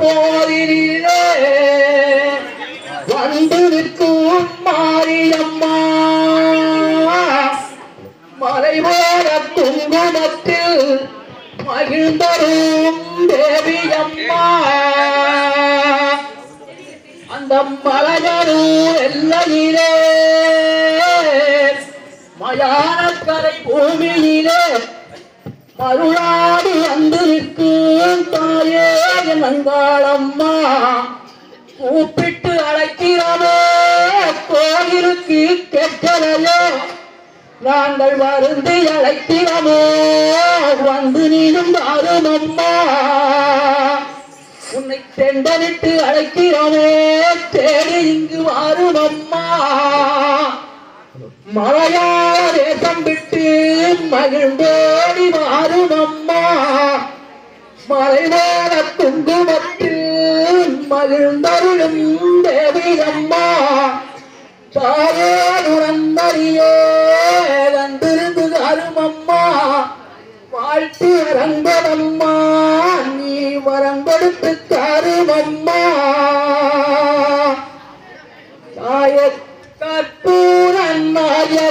போரிலே வந்து நிற்கும் மாரியம்மா. மறைவோர துங்குமத்தில் மகிழ்ந்தரும் தேவியம்மா. அந்த மலையனூர் எல்லையிலே மயானக்கரை பூமியிலே மருளாடி அந்த நங்காளம்மா கூப்பிட்டு அழைக்கிறோமே கோயிலுக்கு கெட்டலையோ நாங்கள் வருந்து அழைக்கிறோமோ வந்து நீனும் நீடும் அம்மா உன்னை தெண்டனிட்டு அழைக்கிறோமே தேடி இங்கு வருமம்மா. மலையாள தேசம் விட்டு மகிழ்ந்தோடி மாறுமம்மா மலைவாழ குங்குமத்தில் மகிழ்ந்தருளும் தேவியம்மா. தாயே துறந்தறியே வந்திருந்து அருமம்மா வாழ்த்து அரங்கமம்மா நீ வரம் கொடுத்து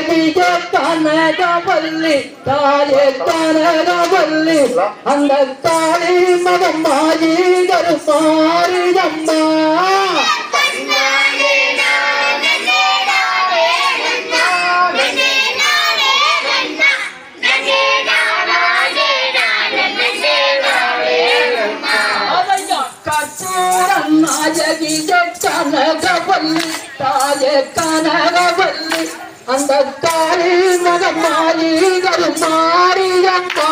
நாயகிய கனகவல்லி தாய கனகவல்லி அந்த தாலி மதம் மாயி கருமாரியம்மா கற்பூரன் கனகவல்லி தாய கனகவல்லி அந்த தாலி மதம் மாயி கருமாரியம்மா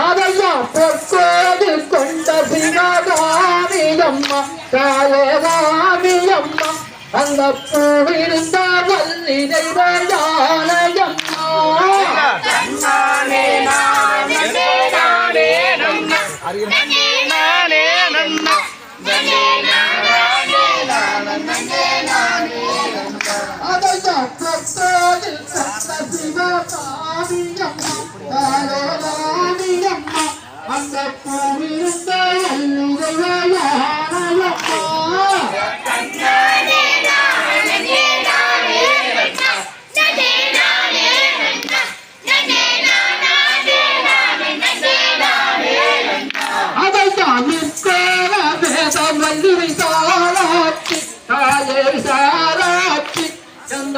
அதையா பொற்கோது கொண்ட சிவகாமியம்மா காயகாமியம்மா அந்த பூவிருந்த வள்ளி தெய்வயானயம்மா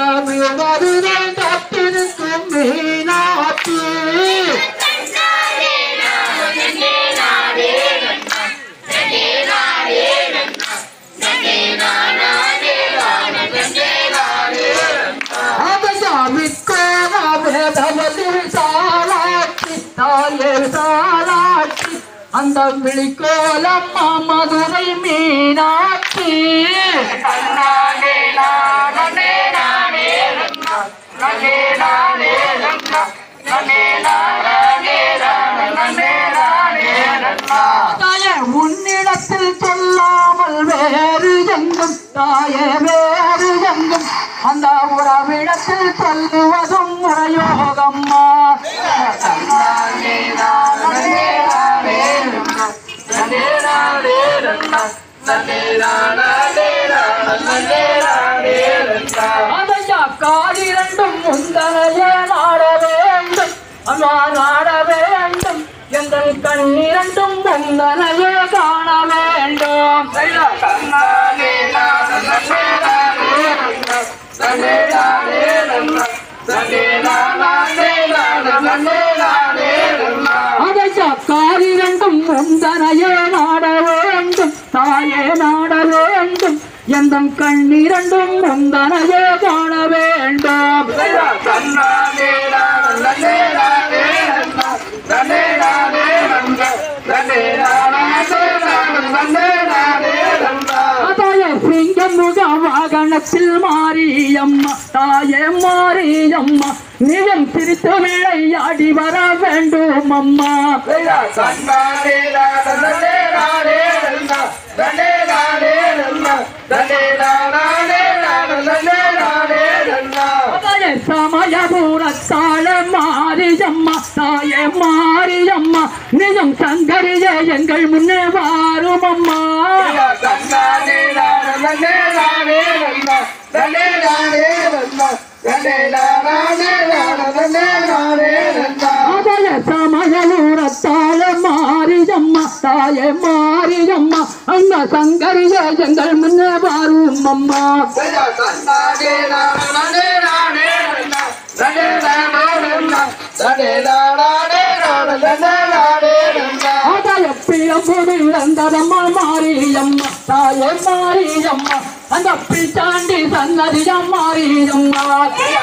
எந்த வருதை தப்பிருக்கும் மீனாட்சி அதைத்தான் நிற்கோல வேதம் அந்த விழிக்கோலம்மா மதுரை மீனாட்சி. உன்னிடத்தில் சொல்லாமல் வேறு எங்கும் தாயே வேறு எங்கும். அந்த உறவிடத்தில் சொல்லுவதும் முறையோகம்மா அதையா முந்தனையே நாட வேண்டும். அம்மா நாட வேண்டும். எங்கள் கண்ணிரண்டும் முந்தனையே காண வேண்டும். அதையா காலிரண்டும் முந்தனையே நாட வேண்டும். தாயே நாட எந்த கண்ணிரண்டும் முந்தனையே காண வேண்டாம் வாகனத்தில் மாரியம்மா தாயே மாரியம்மா நிலம் சிரித்து விளையாடி வர வேண்டும் அம்மா தன்னே சமயபுரத்தாள மாரியம்மா தாய மாரியம்மா நிஜம் சங்கரிய எங்கள் முன்னே வாரும் அம்மா சம சங்கரியே எங்கள் முன்னே வாரும் அம்மா அதய இழந்ததம்மா மாரியம்மா தாயே மாரியம்மா அந்த பிச்சாண்டி சன்னதியம் மாரியம்மா அதய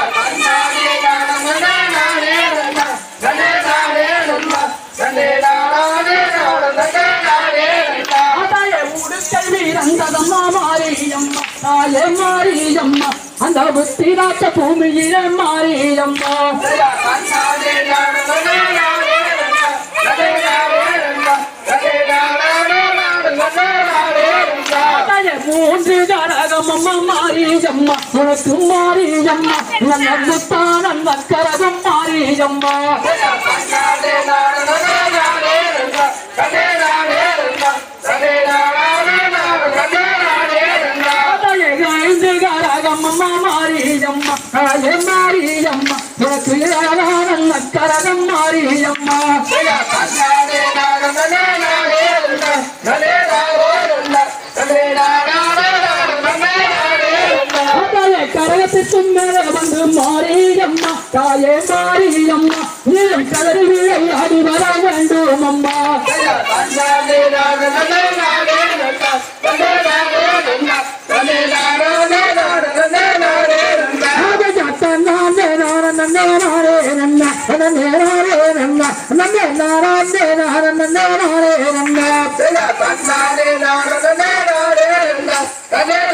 மாரியம்மா தாயே மாரியம்மா அந்த புத்திராட்ச பூமியில மாரியம்மா. மூன்று கரகமம்மா மாரியம்மா உனக்கு மாரியம்மா நல்ல முத்தானன் மாரியம்மா. தாயே மாரியம்மா. உனக்கு ஏழானன் மக்கரகம் மாரியம்மா. அதய கரகத்துக்கும் மேலே வந்து மாரியம்மா. தாயே மாரியம்மா. Yeah.